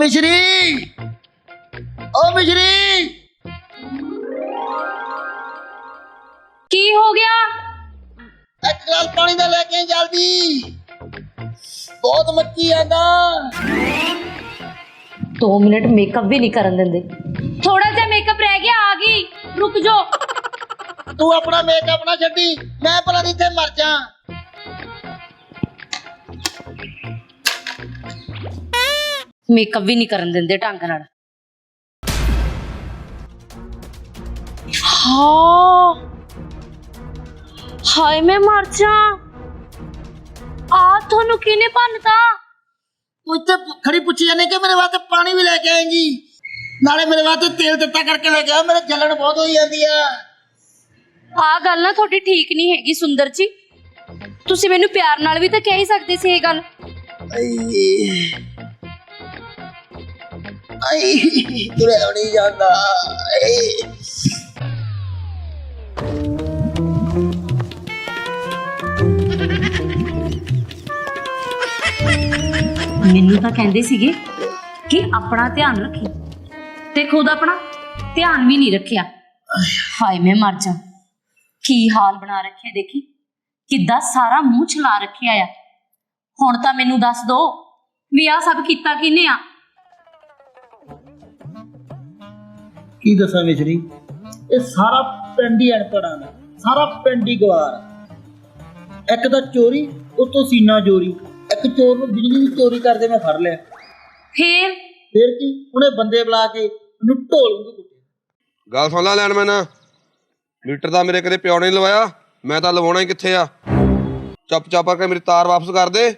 ਓ ਮਿਸ਼ਰੀ ਓ ਮਿਸ਼ਰੀ ਕੀ ਹੋ ਗਿਆ ਇੱਕ ਗਲਾਸ ਪਾਣੀ ਦਾ ਲੈ ਕੇ ਆਈ ਜਲਦੀ ਬਹੁਤ ਮੱਕੀ ਆਂਦਾ 2 ਮਿੰਟ ਮੇਕਅਪ ਵੀ ਨਹੀਂ ਕਰਨ ਦਿੰਦੇ ਥੋੜਾ ਜਿਹਾ ਮੇਕਅਪ ਰਹਿ ਗਿਆ ਆ ਗਈ ਰੁਕ ਜਾ ਤੂੰ ਆਪਣਾ ਮੇਕਅਪ ਨਾ ਛੱਡੀ ਮੈਂ ਭਲਾ ਇੱਥੇ ਮਰ ਜਾ ਮੇਕਅਪ ਵੀ ਨਹੀਂ ਕਰਨ ਦਿੰਦੇ ਢੰਗ ਨਾਲ ਹਾਂ ਹਾਏ ਮੈਂ ਮਰ ਜਾ ਆ ਤੁਹਾਨੂੰ ਕਿਹਨੇ ਭੰਨਤਾ ਤੂੰ ਇੱਥੇ ਖੜੀ ਪੁੱਛੀ ਜਾਂਦੇ ਕਿ ਮੇਰੇ ਵਾਸਤੇ ਪਾਣੀ ਵੀ ਲੈ ਕੇ ਆਏਂਗੀ ਨਾਲੇ ਮੇਰੇ ਵਾਸਤੇ ਤੇਲ ਦਿੱਤਾ ਕਰਕੇ ਲੈ ਕੇ ਆ ਮੇਰੇ ਜਲਣ ਬਹੁਤ ਹੋਈ ਜਾਂਦੀ ਆ ਆ ਗੱਲ ਨਾ ਤੁਹਾਡੀ ਠੀਕ ਨਹੀਂ ਹੈਗੀ ਸੁੰਦਰ ਜੀ ਤੁਸੀਂ ਮੈਨੂੰ ਪਿਆਰ ਨਾਲ ਵੀ ਤਾਂ ਕਹਿ ਹੀ ਸਕਦੇ ਸੀ ਇਹ ਗੱਲ ਆਈ ਆਈ। ਤੁਰਿਆ ਨਹੀਂ ਜਾਂਦਾ। ਮੈਨੂੰ ਤਾਂ ਕਹਿੰਦੇ ਸੀਗੇ ਕਿ ਆਪਣਾ ਧਿਆਨ ਰੱਖੀ। ਤੇ ਖੁਦ ਆਪਣਾ ਧਿਆਨ ਵੀ ਨਹੀਂ ਰੱਖਿਆ। ਹਾਏ, ਮੈਂ ਮਰ ਜਾ। ਕੀ ਹਾਲ ਬਣਾ ਰੱਖਿਆ ਦੇਖੀ? ਕਿੱਦਾਂ ਸਾਰਾ ਮੂੰਹ ਛਲਾ ਰੱਖਿਆ ਆ। ਹੁਣ ਤਾਂ ਮੈਨੂੰ ਦੱਸ ਦੋ ਵੀ ਆ ਸਭ ਕੀਤਾ ਕਿਹਨੇ ਆ? ਕੀ ਦੱਸਾਂ ਵਿਚਰੀ ਇਹ ਸਾਰਾ ਪਿੰਡ ਹੀ ਅਨਪੜਾਂ ਦਾ ਸਾਰਾ ਪਿੰਡ ਹੀ ਗਵਾਰ। ਇੱਕ ਤਾਂ ਚੋਰੀ ਉਤੋਂ ਸੀਨਾ ਚੋਰੀ। ਇੱਕ ਚੋਰ ਨੂੰ ਬਿਜਲੀ ਦੀ ਚੋਰੀ ਕਰਦੇ ਮੈਂ ਫੜ ਲਿਆ। ਫੇਰ? ਫਿਰ ਕੀ? ਉਹਨੇ ਬੰਦੇ ਬੁਲਾ ਕੇ ਉਹਨੂੰ ਢੋਲ ਵਾਂਗੂ ਕੁੱਟਿਆ। ਗੱਲ ਸੁਣ ਲੈ ਲੈਣ ਮੈਂ ਨਾ ਮੀਟਰ ਦਾ ਮੇਰੇ ਕਦੇ ਪਿਓ ਨੇ ਲਵਾਇਆ ਮੈਂ ਤਾਂ ਲਵਾਉਣਾ ਹੀ ਕਿੱਥੇ ਆ? ਚੁੱਪ ਚਾਪ ਕਰਕੇ ਮੇਰੀ ਤਾਰ ਵਾਪਸ ਕਰ ਦੇ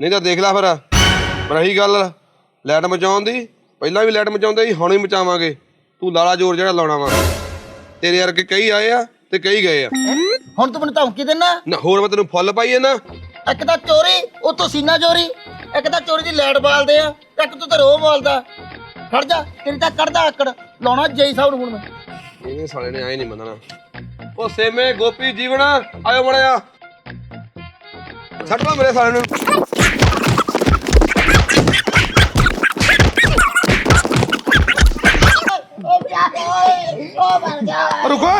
ਨਹੀਂ ਤਾਂ ਦੇਖ ਲੈ ਫਿਰ। ਪਰ ਰਹੀ ਗੱਲ ਲਾਈਟ ਮਚਾਉਣ ਦੀ ਪਹਿਲਾਂ ਵੀ ਲਾਈਟ ਮਚਾਉਂਦੇ ਸੀ ਹੁਣ ਵੀ ਮਚਾਵਾਂਗੇ। ਤੂੰ ਲਾਲਾ ਜੋਰ ਜਿਹੜਾ ਲਾਉਣਾ ਵਾ। ਤੇਰੇ ਵਰਗੇ ਕਈ ਆਏ ਆ ਤੇ ਕਈ ਗਏ ਆ। ਹੁਣ ਤੂੰ ਮੈਨੂੰ ਧਮਕੀ ਦਿੰਨਾ? ਨਾ ਹੋਰ ਮੈਂ ਤੈਨੂੰ ਫੁੱਲ ਪਾਈਏ ਨਾ। ਇੱਕ ਤਾਂ ਚੋਰੀ ਉਤੋਂ ਸੀਨਾ ਚੋਰੀ। ਇੱਕ ਤਾਂ ਚੋਰੀ ਦੀ ਲੈਟ ਬਾਲਦੇ ਆ ਇੱਕ ਤੂੰ ਤੇ ਰੋ ਬਾਲਦਾ। ਖੜ ਜਾ ਤੇਰੀ ਤਾਂ ਕੱਢਦਾ ਆਕੜ। ਲਾਉਣਾ ਜੈ ਸਾਹਿਬ ਨੂੰ ਹੁਣ ਮੈਂ। ਇਹਨੇ ਸਾਲੇ ਨੇ ਆਏ ਨਹੀਂ ਮੰਨਣਾ। ਉਹ ਸੇਮੇ ਗੋਪੀ ਜੀਵਨ ਆਇਓ ਮੜਿਆ ਛੱਡ ਮੇਰੇ ਸਾਲੇ ਨੂੰ। ਰੁਕੋ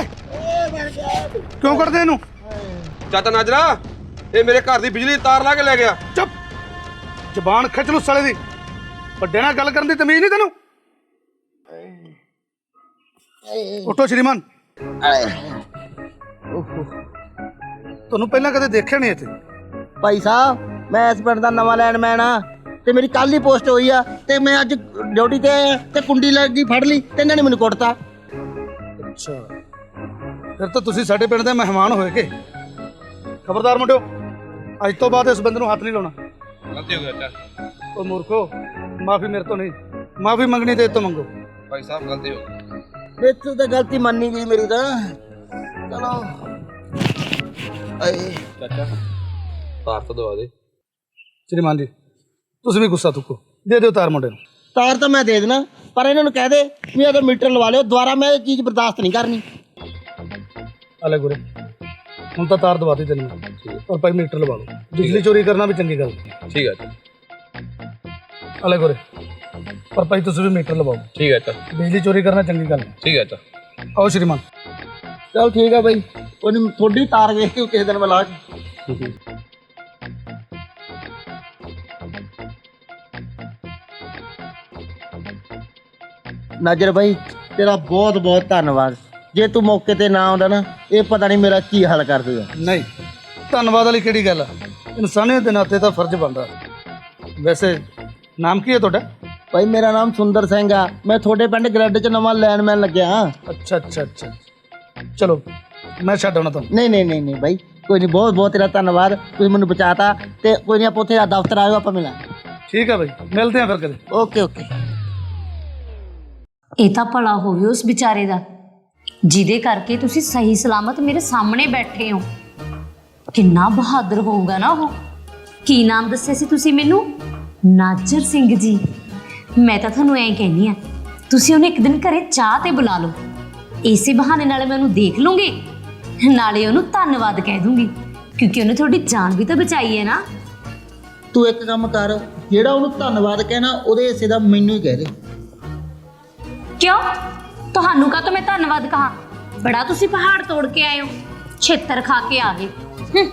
ਕਿਉਂ ਕਰਦੇ ਇਹਨੂੰ? ਚਾਚਾ ਨਾਜਰਾ ਇਹ ਮੇਰੇ ਘਰ ਦੀ ਬਿਜਲੀ ਦੀ ਤਾਰ ਲਾ ਕੇ ਲੈ ਗਿਆ। ਚੁੱਪ। ਜ਼ਬਾਨ ਖਿੱਚ ਲੂ ਸਾਲੇ ਦੀ। ਵੱਡੇ ਨਾਲ ਗੱਲ ਕਰਨ ਦੀ ਤਮੀਜ਼ ਨਹੀਂ ਤੈਨੂੰ? ਉੱਠੋ ਸ਼੍ਰੀਮਾਨ। ਤੁਹਾਨੂੰ ਪਹਿਲਾਂ ਕਦੇ ਦੇਖਿਆ ਨਹੀਂ ਇੱਥੇ? ਭਾਈ ਸਾਹਿਬ ਮੈਂ ਇਸ ਪਿੰਡ ਦਾ ਨਵਾਂ ਲੈਂਡਮੈਨ ਆ ਤੇ ਮੇਰੀ ਕੱਲ ਹੀ ਪੋਸਟ ਹੋਈ ਆ ਤੇ ਮੈਂ ਅੱਜ ਡਿਊਟੀ ਤੇ ਆਇਆ ਤੇ ਕੁੰਡੀ ਲੱਗੀ ਫੜ ਲਈ ਤੇ ਇਹਨਾਂ ਨੇ ਮੈਨੂੰ ਕੁੱਟਤਾ। ਅੱਛਾ। ਫਿਰ ਤਾਂ ਤੁਸੀਂ ਸਾਡੇ ਪਿੰਡ ਦੇ ਮਹਿਮਾਨ ਹੋਏਗੇ ਖਬਰਦਾਰ ਮੁੰਡਿਓ ਅੱਜ ਤੋਂ ਬਾਅਦ ਇਸ ਬੰਦੇ ਨੂੰ ਹੱਥ ਨਹੀਂ ਲਾਉਣਾ। ਗਲਤੀ ਹੋ ਗਿਆ ਚਾਚਾ ਉਹ ਮੂਰਖੋ ਮਾਫੀ ਮੇਰੇ ਤੋਂ ਨਹੀਂ ਮਾਫੀ ਮੰਗਣੀ ਤੇ ਇਹ ਤੋਂ ਮੰਗੋ। ਭਾਈ ਸਾਹਿਬ ਗਲਤੀ ਹੋ ਗਈ। ਮੇਥੋਂ ਤਾਂ ਗਲਤੀ ਮੰਨੀ ਗਈ ਮੇਰੀ ਤਾਂ। ਚਲੋ। ਆਏ। ਚਾਚਾ ਤਾਰ ਤਾਂ ਦਵਾ ਦੇ। ਸ਼੍ਰੀਮਾਨ ਜੀ ਤੁਸੀਂ ਵੀ ਗੁੱਸਾ ਥੁੱਕੋ। ਦੇ ਦਿਓ ਤਾਰ ਮੁੰਡੇ ਨੂੰ। ਤਾਰ ਤਾਂ ਮੈਂ ਦੇ ਦੇਣਾ ਪਰ ਇਹਨਾਂ ਨੂੰ ਕਹਿ ਦੇ ਵੀ ਇਹਦਾ ਮੀਟਰ ਲਵਾ ਲਿਓ ਦੁਬਾਰਾ ਮੈਂ ਇਹ ਚੀਜ਼ ਬਰਦਾਸ਼ਤ ਨਹੀਂ ਕਰਨੀ। ਅਲੇ ਗੁਰੇ ਹੁਣ ਤਾਂ ਤਾਰ ਦਵਾਤੀ ਤੈਨੂੰ ਔਰ ਭਾਈ ਮੀਟਰ ਲਵਾ ਲਓ। ਬਿਜਲੀ ਚੋਰੀ ਕਰਨਾ ਵੀ ਚੰਗੀ ਗੱਲ। ਠੀਕ ਹੈ ਅਲੇ ਗੁਰੇ ਪਰ ਭਾਈ ਤੁਸੀਂ ਵੀ ਮੀਟਰ ਲਵਾਓ। ਠੀਕ ਹੈ ਚਾਚਾ ਬਿਜਲੀ ਚੋਰੀ ਕਰਨਾ ਚੰਗੀ ਗੱਲ। ਨਹੀਂ। ਠੀਕ ਹੈ ਚਾਚਾ ਆਓ ਸ਼੍ਰੀਮਾਨ। ਚਲ ਠੀਕ ਆ ਬਾਈ ਉਹਨੂੰ ਤੁਹਾਡੀ ਤਾਰ ਵੇਖ ਕੇ ਕਿਸੇ ਦਿਨ ਮੈਂ ਲਾ ਕੇ। ਨਾਜਰ ਭਾਈ ਤੇਰਾ ਬਹੁਤ ਬਹੁਤ ਧੰਨਵਾਦ। ਜੇ ਤੂੰ ਮੌਕੇ ਤੇ ਨਾ ਆਉਂਦਾ ਨਾ ਇਹ ਪਤਾ ਨਹੀਂ ਮੇਰਾ ਕੀ ਹੱਲ ਕਰ ਦੇਗਾ ਨਹੀਂ ਧੰਨਵਾਦ ਵਾਲੀ ਕਿਹੜੀ ਗੱਲ ਆ? ਇਨਸਾਨੀਅਤ ਦੇ ਨਾਤੇ ਤਾਂ ਫਰਜ਼ ਬਣਦਾ। ਵੈਸੇ ਨਾਮ ਕੀ ਹੈ ਤੁਹਾਡਾ? ਭਾਈ ਮੇਰਾ ਨਾਮ ਸੁੰਦਰ ਸਿੰਘ ਆ। ਮੈਂ ਤੁਹਾਡੇ ਪਿੰਡ ਗ੍ਰੈਡ 'ਚ ਨਵਾਂ ਲੈਨਮੈਨ ਲੱਗਿਆ। ਹਾਂ ਅੱਛਾ ਅੱਛਾ ਅੱਛਾ। ਚਲੋ ਮੈਂ ਛੱਡ ਆਉਣਾ ਤੁਹਾਨੂੰ। ਨਹੀਂ ਨਹੀਂ ਨਹੀਂ ਨਹੀਂ ਭਾਈ ਕੋਈ ਨਹੀਂ ਬਹੁਤ ਬਹੁਤ ਤੇਰਾ ਧੰਨਵਾਦ। ਤੁਸੀਂ ਮੈਨੂੰ ਬਚਾਤਾ ਤੇ ਕੋਈ ਨਹੀਂ ਆਪਾਂ ਉੱਥੇ ਆ ਦਫ਼ਤਰ ਆਇਓ ਆਪਾਂ ਮਿਲਾਂਗੇ। ਠੀਕ ਹੈ ਭਾਈ ਮਿਲਦੇ ਹਾਂ ਫਿਰ ਕਦੇ। Okay okay. ਇਹ ਤਾਂ ਭਲਾ ਹੋਵੇ ਉਸ ਵਿਚਾਰੇ ਦਾ। ਜਿਹਦੇ ਕਰਕੇ ਤੁਸੀਂ ਸਹੀ ਸਲਾਮਤ ਮੇਰੇ ਸਾਹਮਣੇ ਬੈਠੇ ਹੋ। ਕਿੰਨਾ ਬਹਾਦਰ ਹੋਊਗਾ ਨਾ ਉਹ। ਕੀ ਨਾਮ ਦੱਸਿਆ ਸੀ ਤੁਸੀਂ ਮੈਨੂੰ? ਨਾਜਰ ਸਿੰਘ ਜੀ। ਮੈਂ ਤਾਂ ਤੁਹਾਨੂੰ ਐਂ ਕਹਿੰਨੀ ਆ ਤੁਸੀਂ ਉਹਨੂੰ ਇੱਕ ਦਿਨ ਘਰੇ ਚਾਹ ਤੇ ਬੁਲਾ ਲਓ। ਇਸੇ ਬਹਾਨੇ ਨਾਲ ਮੈਂ ਉਹਨੂੰ ਦੇਖ ਲੂੰਗੀ। ਨਾਲੇ ਉਹਨੂੰ ਧੰਨਵਾਦ ਕਹਿ ਦੂੰਗੀ, ਕਿਉਂਕਿ ਉਹਨੇ ਤੁਹਾਡੀ ਜਾਨ ਵੀ ਤਾਂ ਬਚਾਈ ਹੈ ਨਾ। ਤੂੰ ਇੱਕ ਕੰਮ ਕਰ, ਜਿਹੜਾ ਉਹਨੂੰ ਧੰਨਵਾਦ ਕਹਿਣਾ, ਉਹਦੇ ਹਿੱਸੇ ਦਾ ਮੈਨੂੰ ਹੀ ਕਹਿ ਦੇ। ਕਿਉਂ ਤੁਹਾਨੂੰ ਕਾ ਮੈਂ ਧੰਨਵਾਦ ਕਹਾ ਬੜਾ ਤੁਸੀਂ ਪਹਾੜ ਤੋੜ ਕੇ ਆਏ ਹੋ ਛੇਤਰ ਖਾ ਕੇ ਆ ਗਏ ਹੂੰ।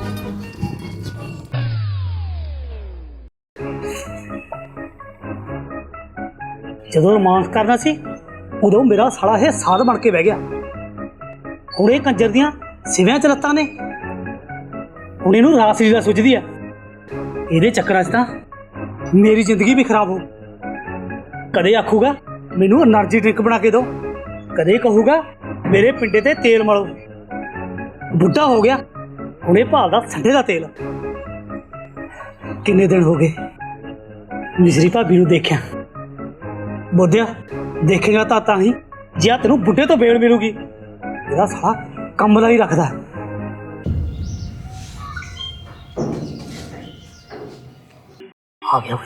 ਜਦੋਂ ਰੋਮਾਂਸ ਕਰਨਾ ਸੀ ਉਦੋਂ ਮੇਰਾ ਸਾਲਾ ਇਹ ਸਾਧ ਬਣ ਕੇ ਬਹਿ ਗਿਆ ਹੁਣ ਇਹ ਕੰਜਰ ਦੀਆਂ ਸਿਵਿਆਂ ਚ ਲੱਤਾਂ ਨੇ ਹੁਣ ਇਹਨੂੰ ਰਾਸ ਲੀਲਾ ਸੁਝਦੀ ਆ ਇਹਦੇ ਚੱਕਰਾਂ 'ਚ ਤਾਂ ਮੇਰੀ ਜ਼ਿੰਦਗੀ ਵੀ ਖਰਾਬ ਹੋ ਕਦੇ ਆਖੂਗਾ ਮੈਨੂੰ એનર્ਜੀ ਡਰਿੰਕ ਬਣਾ ਕੇ ਦਿਓ। ਕਦੇ ਕਹੂਗਾ, ਮੇਰੇ ਪਿੰਡੇ ਤੇ ਤੇਲ ਮਲੋ ਬੁੱਢਾ ਹੋ ਗਿਆ, ਹੁਣੇ ਭਾਲਦਾ ਸੰਡੇ ਦਾ ਤੇਲ। ਕਿੰਨੇ ਦਿਨ ਹੋ ਗਏ? ਮਿਸਰੀ ਭਾਬੀ ਨੂੰ ਦੇਖਿਆ। ਬੋਧਿਆ, ਦੇਖੇਗਾ ਤਾਂ ਤਾਂ ਹੀ, ਜੇ ਆ ਤੈਨੂੰ ਬੁੱਢੇ ਤੋਂ ਬੇਲ ਮਿਲੂਗੀ। ਇਹਦਾ ਸਾਹ ਕੰਮ ਦਾ ਨਹੀਂ ਰੱਖਦਾ। ਆ ਗਿਆ।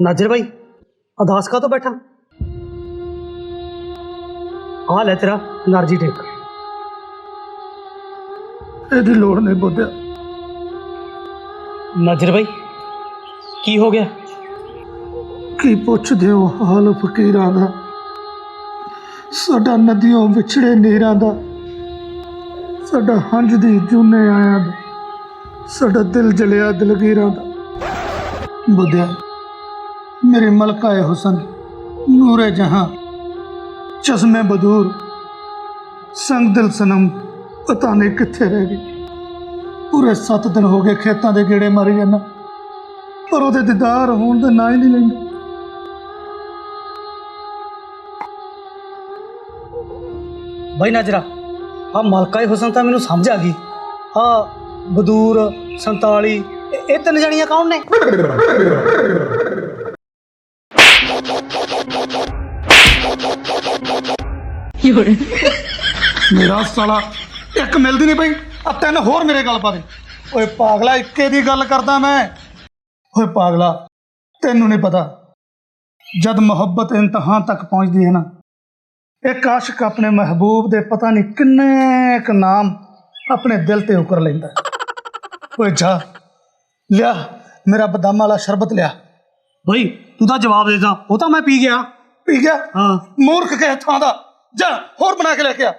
नाजिर भाई अदास का तो बैठा? हाल है तेरा नारजी टेक नहीं बोध नाजिर भाई की हो गया? की पूछ दे हाल फकीर का साडा नदियों विछड़े नीर का साडा हंज दी जूने आया साडा दिल जलिया दिलगीर का बुद्धिया। ਮੇਰੇ ਮਲਕਾਏ ਹੁਸਨ ਨੂਰੇ ਜਹਾਂ, ਚਸ਼ਮੇ ਬਦੂਰ, ਸੰਗ ਦਿਲ ਸਨਮ, ਪਤਾ ਨਹੀਂ ਕਿੱਥੇ ਰਹਿ ਗਈ। ਪੂਰੇ 7 ਦਿਨ ਹੋ ਗਏ ਖੇਤਾਂ ਦੇ ਗੇੜੇ ਮਾਰੀ ਜਾਂਦਾ। ਪਰ ਉਹਦੇ ਦੀਦਾਰ ਹੋਣ ਦੇ ਨਾਂ ਹੀ ਨਹੀਂ ਲੈਂਦੇ। ਭਾਈ ਨਾਜਰਾ ਆ ਮਲਕਾ ਹੁਸਨ ਤਾਂ ਮੈਨੂੰ ਸਮਝ ਆ ਗਈ। ਆ ਬਦੂਰ 47 ਇਹ ਤਿੰਨ ਜਣੀਆਂ ਕੌਣ ਨੇ? ਮੇਰਾ ਸਾਲਾ ਇੱਕ ਮਿਲਦੀ ਨਹੀਂ ਪਈ ਆ ਤਿੰਨ ਹੋਰ ਮੇਰੇ ਗੱਲ ਪਾ ਦੇ। ਓਏ ਪਾਗਲਾ ਇੱਕੇ ਦੀ ਗੱਲ ਕਰਦਾ ਮੈਂ। ਓਏ ਪਾਗਲਾ ਤੈਨੂੰ ਨਹੀਂ ਪਤਾ ਜਦ ਮੁਹੱਬਤ ਇੰਤਹਾ ਤੱਕ ਪਹੁੰਚਦੀ ਹੈ ਨਾ ਇੱਕ ਆਸ਼ਿਕ ਆਪਣੇ ਮਹਿਬੂਬ ਦੇ ਪਤਾ ਨਹੀਂ ਕਿੰਨੇ ਕ ਨਾਮ ਆਪਣੇ ਦਿਲ ਤੇ ਉਕਰ ਲੈਂਦਾ ਓਏ ਜਾ ਲਿਆ ਮੇਰਾ ਬਦਾਮਾਂ ਵਾਲਾ ਸ਼ਰਬਤ ਲਿਆ। ਭਾਈ ਤੂੰ ਤਾਂ ਜਵਾਬ ਦੇ ਦਾ ਉਹ ਤਾਂ ਮੈਂ ਪੀ ਗਿਆ। ਪੀ ਗਿਆ? ਹਾਂ। ਮੂਰਖ ਕੇ ਥਾਂ ਦਾ। जा होर बना के लेके आ।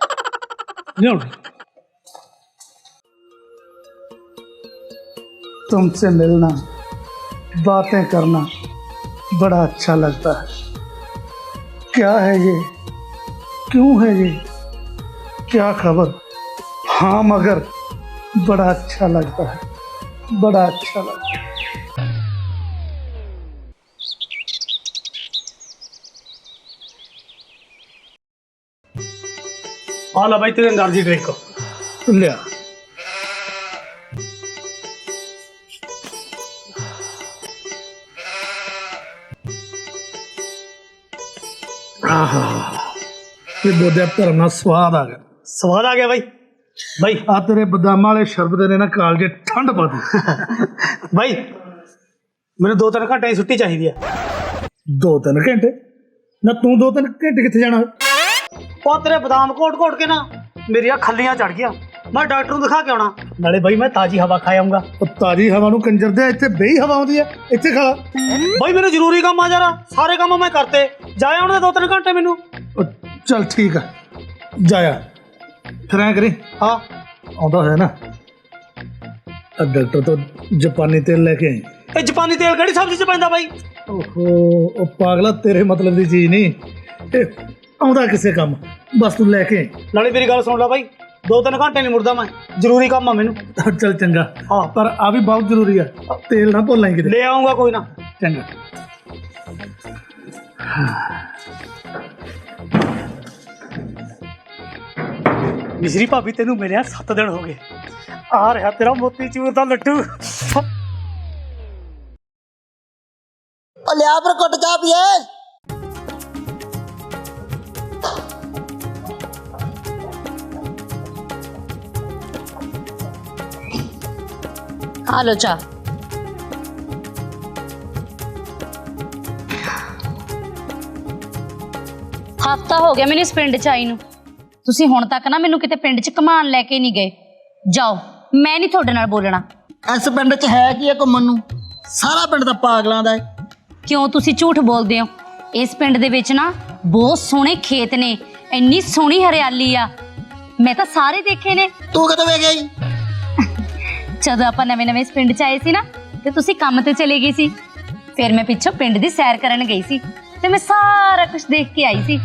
तुमसे मिलना बातें करना बड़ा अच्छा लगता है। क्या है ये? क्यों है ये? क्या खबर? हाँ मगर बड़ा अच्छा लगता है। बड़ा अच्छा लगता है। వాళ్ళ బయట అర్జీ డ్రింక్ ఉందా ਇਹ ਬੋਦਿਆ ਧਰਮ ਨਾਲ ਸਵਾਦ ਆ ਗਿਆ। ਸਵਾਦ ਆ ਗਿਆ ਬਾਈ। ਬਾਈ। ਆ ਤੇਰੇ ਬਦਾਮਾਂ ਵਾਲੇ ਸ਼ਰਬਤ ਨੇ ਨਾ ਕਾਲਜੇ ਠੰਡ ਪਾ ਦਿੱਤੀ। ਬਾਈ ਮੈਨੂੰ ਦੋ ਤਿੰਨ ਘੰਟੇ ਦੀ ਛੁੱਟੀ ਚਾਹੀਦੀ ਆ। ਦੋ ਤਿੰਨ ਘੰਟੇ? ਨਾ ਤੂੰ ਦੋ ਤਿੰਨ ਘੰਟੇ ਕਿੱਥੇ ਜਾਣਾ? ਉਹ ਤੇਰੇ ਬਦਾਮ ਕੋਟ ਕੋਟ ਕੇ ਨਾ ਮੇਰੀਆਂ ਖੱਲੀਆਂ ਚੜ ਗਿਆ ਮੈਂ ਡਾਕਟਰ ਨੂੰ ਦਿਖਾ ਕੇ ਆਉਣਾ। ਨਾਲੇ ਭਾਈ ਮੈਂ ਤਾਜੀ ਹਵਾ ਖਾ ਆਉਂਗਾ ਉਹ ਤਾਜੀ ਹਵਾ ਨੂੰ ਕੰਜਰ ਦੇ ਇੱਥੇ ਬਈ ਹਵਾ ਆਉਂਦੀ ਹੈ। ਇੱਥੇ ਖਾ ਭਾਈ ਮੈਨੂੰ ਜ਼ਰੂਰੀ ਕੰਮ ਆ ਜਰਾ ਸਾਰੇ ਕੰਮ ਮੈਂ ਕਰਤੇ। ਜਾਏ ਹੁਣ ਦੇ ਦੋ ਤਿੰਨ ਘੰਟੇ ਮੈਨੂੰ। ਚੱਲ ਠੀਕ ਆ। ਜਾਇਆ। ਫਿਰ ਐਂ ਕਰੀ। ਹਾਂ। ਆਉਂਦਾ ਹੋਇਆ ਨਾ। ਆ ਡਾਕਟਰ ਤੋਂ ਜਾਪਾਨੀ ਤੇਲ ਲੈ ਕੇ ਆਈ। ਇਹ ਜਾਪਾਨੀ ਤੇਲ ਕਿਹੜੀ ਸਬਜ਼ੀ ਚ ਪੈਂਦਾ ਭਾਈ ਓਹੋ ਉਹ ਪਾਗਲਾ ਤੇਰੇ ਮਤਲਬ ਦੀ ਚੀਜ਼ ਨਹੀਂ। ਇਹ ਆਉਂਦਾ ਕਿਸੇ ਕੰਮ। ਬਸ ਤੂੰ ਲੈ ਕੇ। ਨਾਲੇ ਮੇਰੀ ਗੱਲ ਸੁਣ ਲੈ ਭਾਈ ਦੋ ਤਿੰਨ ਘੰਟੇ ਨਹੀਂ ਮੁੜਦਾ ਮੈਂ। ਜ਼ਰੂਰੀ ਕੰਮ ਆ ਮੈਨੂੰ। ਚੱਲ ਚੰਗਾ। ਹਾਂ। ਪਰ ਆ ਵੀ ਬਹੁਤ ਜ਼ਰੂਰੀ ਆ। ਤੇਲ ਨਾ ਭੁੱਲਾਂ ਕਿਤੇ। ਲੈ ਆਉਂਗਾ ਕੋਈ ਨਾ। ਚੰਗਾ। ਮਿਸਰੀ ਭਾਬੀ ਤੈਨੂੰ ਮਿਲਿਆ 7 ਦਿਨ ਹੋ ਗਏ। ਆ ਰਿਹਾ ਤੇਰਾ ਮੋਤੀ ਚੂਰ ਦਾ ਲੱਡੂ। ਉਹ ਲਿਆ ਪਰ ਕੁੱਟ ਚਾਹ ਪੀਏ। ਆ ਲੋ ਹਫਤਾ ਹੋ ਗਿਆ ਮੈਨੂੰ ਇਸ ਪਿੰਡ ਚ ਆਈ ਨੂੰ। ਤੁਸੀਂ ਹੁਣ ਤੱਕ ਨਾ ਮੈਨੂੰ ਕਿਤੇ ਪਿੰਡ ਚ ਘਮਾਣ ਲੈ ਕੇ ਨਹੀਂ ਗਏ। ਜਾਓ ਮੈਂ ਨਹੀਂ ਤੁਹਾਡੇ ਨਾਲ ਬੋਲਣਾ। ਇਸ ਪਿੰਡ 'ਚ ਹੈ ਕੀ ਹੈ ਘੁੰਮਣ ਨੂੰ? ਸਾਰਾ ਪਿੰਡ ਤਾਂ ਪਾਗਲਾਂ ਦਾ ਹੈ। ਕਿਉਂ ਤੁਸੀਂ ਝੂਠ ਬੋਲਦੇ ਹੋ? ਇਸ ਪਿੰਡ ਦੇ ਵਿੱਚ ਨਾ ਬਹੁਤ ਸੋਹਣੇ ਖੇਤ ਨੇ ਇੰਨੀ ਸੋਹਣੀ ਹਰਿਆਲੀ ਆ। ਮੈਂ ਤਾਂ ਸਾਰੇ ਦੇਖੇ ਨੇ। ਤੂੰ ਕਦੋਂ ਵੇ ਗਈ ਜਦੋਂ ਆਪਾਂ ਨਵੇਂ ਨਵੇਂ ਇਸ ਪਿੰਡ 'ਚ ਆਏ ਸੀ ਨਾ ਤੇ ਤੁਸੀਂ ਕੰਮ ਤੇ ਚਲੇ ਗਏ ਸੀ। ਫਿਰ ਮੈਂ ਪਿੱਛੋਂ ਪਿੰਡ ਦੀ ਸੈਰ ਕਰਨ ਗਈ ਸੀ ਤੇ ਮੈਂ ਸਾਰਾ ਕੁਝ ਦੇਖ ਕੇ ਆਈ ਸੀ।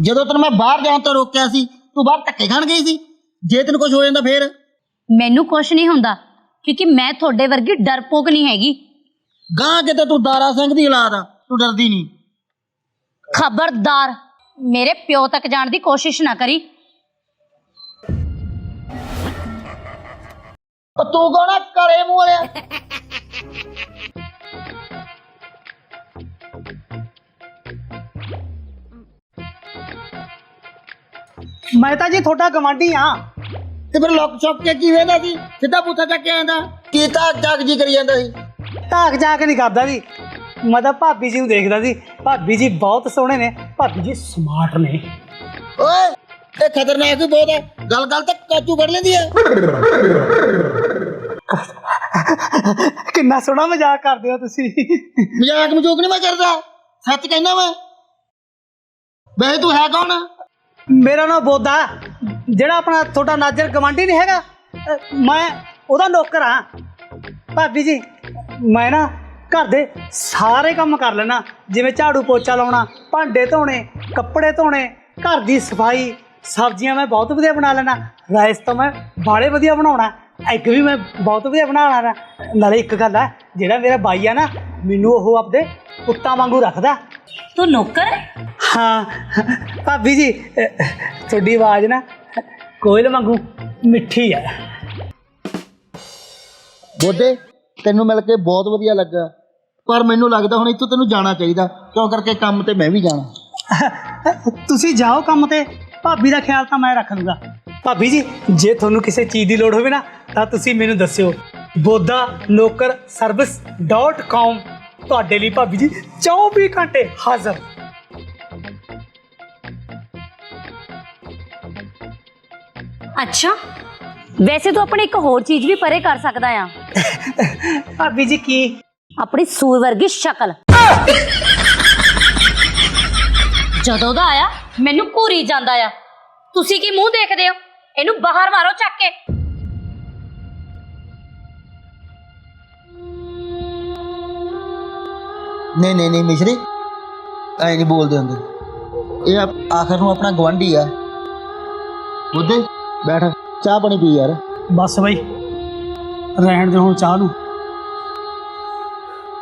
ਜਦੋਂ ਤੈਨੂੰ ਮੈਂ ਬਾਹਰ ਜਾਣ ਤੋਂ ਰੋਕਿਆ ਸੀ ਤੂੰ ਬਾਹਰ ਧੱਕੇ ਖਾਣ ਗਈ ਸੀ? ਜੇ ਤੈਨੂੰ ਕੁਝ ਹੋ ਜਾਂਦਾ ਫੇਰ? ਮੈਨੂੰ ਕੁਝ ਨਹੀਂ ਹੁੰਦਾ ਕਿਉਂਕਿ ਮੈਂ ਤੁਹਾਡੇ ਵਰਗੀ ਡਰਪੋਕ ਨਹੀਂ ਹੈਗੀ। ਗਾਂ ਕਿਤੇ ਤੂੰ ਦਾਰਾ ਸਿੰਘ ਦੀ ਔਲਾਦ ਆ ਤੂੰ ਡਰਦੀ ਨਹੀਂ। ਖਬਰਦਾਰ ਮੇਰੇ ਪਿਓ ਤੱਕ ਜਾਣ ਦੀ ਕੋਸ਼ਿਸ਼ ਨਾ ਕਰੀ। ਉਹ ਤੂੰ ਕੌਣਾ ਕਰੇ ਮੂੰਹ ਵਾਲਿਆ। ਮੈਂ ਤਾਂ ਜੀ ਤੁਹਾਡਾ ਗਵਾਂਢੀ ਆ। ਤੇ ਫਿਰ ਲੁੱਕ ਛੁਪ ਕੇ ਕੀ ਵੇਂਦਾ ਸੀ? ਸਿੱਧਾ ਪੁੱਠਾ ਚੱਕ ਕੇ ਆਂਦਾ। ਕੀ ਤਾਂ ਜਗ ਜੀ ਕਰੀ ਜਾਂਦਾ ਸੀ? ਧਾਕ ਜਾ ਕੇ ਨਹੀਂ ਕਰਦਾ ਜੀ। ਮੈਂ ਤਾਂ ਭਾਬੀ ਜੀ ਨੂੰ ਦੇਖਦਾ ਸੀ। ਭਾਬੀ ਜੀ ਬਹੁਤ ਸੋਹਣੇ ਨੇ। ਭਾਬੀ ਜੀ ਸਮਾਰਟ ਨੇ। ਓਏ ਇਹ ਖਤਰਨਾਕ ਹੀ ਬਹੁਤ ਹੈ ਗੱਲ ਗੱਲ ਤੇ ਕਾਚੂ ਕੱਢ ਲੈਂਦੀ ਹੈ ਕਿੰਨਾ ਸੋਹਣਾ ਮਜ਼ਾਕ ਕਰਦੇ ਹੋ ਤੁਸੀਂ। ਮਜ਼ਾਕ ਮਜੂਕ ਨਹੀਂ ਮੈਂ ਕਰਦਾ ਸੱਚ ਕਹਿੰਦਾ ਮੈਂ। ਵੈਸੇ ਤੂੰ ਹੈ ਕੌਣ? ਮੇਰਾ ਨਾਮ ਬੋਦਾ ਜਿਹੜਾ ਆਪਣਾ ਤੁਹਾਡਾ ਨਾਜਰ ਗਵਾਂਢੀ ਨਹੀਂ ਹੈਗਾ। ਮੈਂ ਉਹਦਾ ਨੌਕਰ ਆ ਭਾਬੀ ਜੀ ਮੈਂ ਨਾ ਘਰ ਦੇ ਸਾਰੇ ਕੰਮ ਕਰ ਲੈਣਾ ਜਿਵੇਂ ਝਾੜੂ ਪੋਚਾ ਲਾਉਣਾ ਭਾਂਡੇ ਧੋਣੇ ਕੱਪੜੇ ਧੋਣੇ ਘਰ ਦੀ ਸਫ਼ਾਈ ਸਬਜ਼ੀਆਂ ਮੈਂ ਬਹੁਤ ਵਧੀਆ ਬਣਾ ਲੈਣਾ ਰਾਈਸ ਤਾਂ ਮੈਂ ਬਾਲੇ ਵਧੀਆ ਬਣਾਉਣਾ। ਐਗ ਵੀ ਮੈਂ ਬਹੁਤ ਵਧੀਆ ਬਣਾ ਲੈਣਾ ਨਾਲੇ ਇੱਕ ਗੱਲ ਆ ਜਿਹੜਾ ਮੇਰਾ ਬਾਈ ਆ ਨਾ ਮੈਨੂੰ ਉਹ ਆਪਦੇ ਪੁੱਤਾਂ ਵਾਂਗੂ ਰੱਖਦਾ। ਤੂੰ ਨੌਕਰ ਹੈ? ਹਾਂ ਭਾਬੀ ਜੀ ਅਹ, ਤੁਹਾਡੀ ਆਵਾਜ਼ ਨਾ ਕੋਇਲ ਵਾਂਗੂ ਮਿੱਠੀ ਆ। ਬੋਦੇ ਤੈਨੂੰ ਮਿਲ ਕੇ ਬਹੁਤ ਵਧੀਆ ਲੱਗਾ। ਪਰ ਮੈਨੂੰ ਲੱਗਦਾ ਹੁਣ ਇੱਥੋਂ ਤੈਨੂੰ ਜਾਣਾ ਚਾਹੀਦਾ। ਕਿਉਂ ਕਰਕੇ ਕੰਮ ਤੇ ਮੈਂ ਵੀ ਜਾਣਾ? ਤੁਸੀਂ ਜਾਓ ਕੰਮ ਤੇ ਭਾਬੀ ਦਾ ਖਿਆਲ ਤਾਂ ਮੈਂ ਰੱਖ ਲੂੰਗਾ। ਭਾਬੀ ਜੀ ਜੇ ਤੁਹਾਨੂੰ ਕਿਸੇ ਚੀਜ਼ ਦੀ ਲੋੜ ਹੋਵੇ ਨਾ ਤਾਂ ਤੁਸੀਂ ਮੈਨੂੰ ਦੱਸਿਓ ਬੋਦਾ ਨੌਕਰ service.com ਤੁਹਾਡੇ ਲਈ ਭਾਬੀ ਜੀ 24 ਘੰਟੇ ਹਾਜ਼ਰ। ਅੱਛਾ ਵੈਸੇ ਤੂੰ ਆਪਣੀ ਇੱਕ ਹੋਰ ਚੀਜ਼ ਵੀ ਪਰੇ ਕਰ ਸਕਦਾ ਆ। ਭਾਬੀ ਜੀ ਕੀ? ਆਪਣੀ ਸੂਰ ਵਰਗੀ ਸ਼ਕਲ। ਜਦੋਂ ਦਾ ਆਇਆ ਮੈਨੂੰ ਘੂਰੀ ਜਾਂਦਾ ਆ। ਤੁਸੀਂ ਕੀ ਮੂੰਹ ਦੇਖਦੇ ਹੋ? ਇਹਨੂੰ ਬਾਹਰ ਮਾਰੋ ਚੱਕ ਕੇ। ਨਹੀਂ ਨਹੀਂ ਨਹੀਂ ਮਿਸ਼ਰੀ। ਐ ਨਹੀਂ ਬੋਲਦੇ ਹੁੰਦੇ। ਇਹ ਆਪ- ਆਖਰ ਨੂੰ ਆਪਣਾ ਗਵਾਂਢੀ ਆ। ਬੁੱਧੇ ਬੈਠ। ਚਾਹ ਪਾਣੀ ਪੀ ਯਾਰ। ਬਸ ਬਈ। ਰਹਿਣ ਦੇ ਹੁਣ ਚਾਹ ਨੂੰ।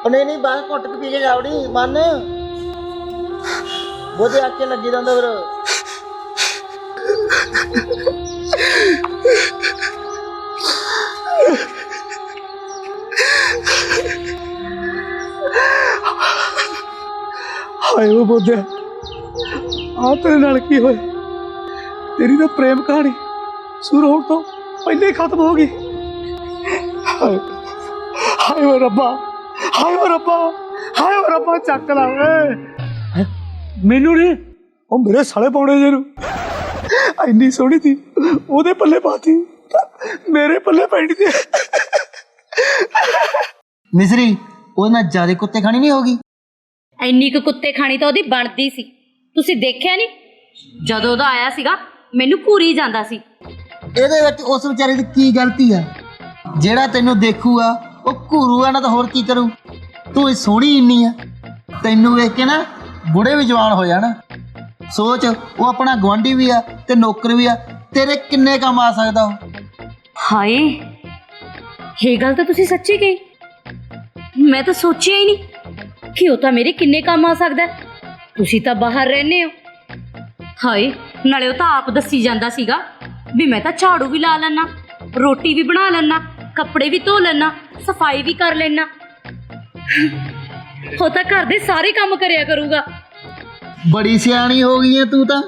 ਉਹ ਨਹੀਂ ਨਹੀਂ ਬਾਹਰ ਘੁੱਟ ਕੇ ਪੀ ਕੇ ਜਾਵੜੀ ਮਨ। ਬੁੱਧੇ ਆ ਕੇ ਲੱਗੀ ਜਾਂਦਾ ਫਿਰ। ਹਾਏ ਉਹ ਬੋਧਿਆ ਆ ਤੇਰੇ ਨਾਲ ਕੀ ਹੋਇਆ? ਤੇਰੀ ਤਾਂ ਪ੍ਰੇਮ ਕਹਾਣੀ ਸ਼ੁਰੂ ਹੋਣ ਤੋਂ ਪਹਿਲੇ ਹੀ ਖਤਮ ਹੋ ਗਈ। ਹਾਏ ਹਾਏ ਓ ਰੱਬਾ ਹਾਏ ਓ ਰੱਬਾ ਹਾਏ ਓ ਰੱਬਾ ਚੱਕ ਲਾ ਓਏ। ਮੈਨੂੰ ਨਹੀਂ? ਉਹ ਮੇਰੇ ਸਾਲੇ ਪਾਉਣੇ ਜੇ ਨੂੰ ਇੰਨੀ ਸੋਹਣੀ ਸੀ ਉਹਦੇ ਪੱਲੇ ਪਾਤੀ ਮੇਰੇ ਪੱਲੇ ਪੈਣੀ ਤੇ ਮਿਸਰੀ ਉਹਦੇ ਨਾਲ ਜ਼ਿਆਦਾ ਕੁੱਤੇ ਖਾਣੀ ਨਹੀਂ ਹੋਗੀ ਇੰਨੀ ਕੁ ਕੁੱਤੇ ਖਾਣੀ ਤਾਂ ਉਹਦੀ ਬਣਦੀ ਸੀ। ਤੁਸੀਂ ਦੇਖਿਆ ਨਹੀਂ ਜਦੋਂ ਦਾ ਆਇਆ ਸੀਗਾ ਮੈਨੂੰ ਘੂਰੀ ਜਾਂਦਾ ਸੀ। ਇਹਦੇ ਵਿੱਚ ਉਸ ਵਿਚਾਰੇ ਦੀ ਕੀ ਗਲਤੀ ਆ? ਜਿਹੜਾ ਤੈਨੂੰ ਦੇਖੂਗਾ ਉਹ ਘੂਰੂ ਆ ਨਾ ਤਾਂ ਹੋਰ ਕੀ ਕਰੂ? ਤੂੰ ਇਹ ਸੋਹਣੀ ਇੰਨੀ ਆ। ਤੈਨੂੰ ਵੇਖ ਕੇ ਨਾ ਬੁੜੇ ਵੀ ਜਵਾਨ ਹੋ ਜਾਣ। ਸੋਚ ਉਹ ਆਪਣਾ ਗਵਾਂਢੀ ਵੀ ਆ ਤੇ ਨੌਕਰ ਵੀ ਆ। ਤੇਰੇ ਕਿੰਨੇ ਕੰਮ ਆ ਸਕਦਾ ਉਹ? ਹਾਏ ਇਹ ਗੱਲ ਤਾਂ ਤੁਸੀਂ ਸੱਚੀ ਕਹੀ। ਮੈਂ ਤਾਂ ਸੋਚਿਆ ਹੀ ਨਹੀਂ ਕਿ ਤਾਂ ਮੇਰੇ ਕਿੰਨੇ ਕੰਮ ਆ ਸਕਦਾ ਹੈ। ਤੁਸੀਂ ਤਾਂ ਬਾਹਰ ਰਹਿੰਦੇ ਹੋ। ਹਾਏ, ਨਾਲੇ ਉਹ ਤਾਂ ਆਪ ਦੱਸੀ ਜਾਂਦਾ ਸੀਗਾ ਵੀ ਮੈਂ ਤਾਂ ਝਾੜੂ ਵੀ ਲਾ ਲੈਣਾ ਰੋਟੀ ਵੀ ਬਣਾ ਲੈਣਾ ਕੱਪੜੇ ਵੀ ਧੋ ਲੈਣਾ ਸਫ਼ਾਈ ਵੀ ਕਰ ਲੈਣਾ ਉਹ ਤਾਂ ਘਰ ਦੇ ਸਾਰੇ ਕੰਮ ਕਰਿਆ ਕਰੂਗਾ। ਬੜੀ ਸਿਆਣੀ ਹੋ ਗਈ ਐ ਤੂੰ ਤਾਂ।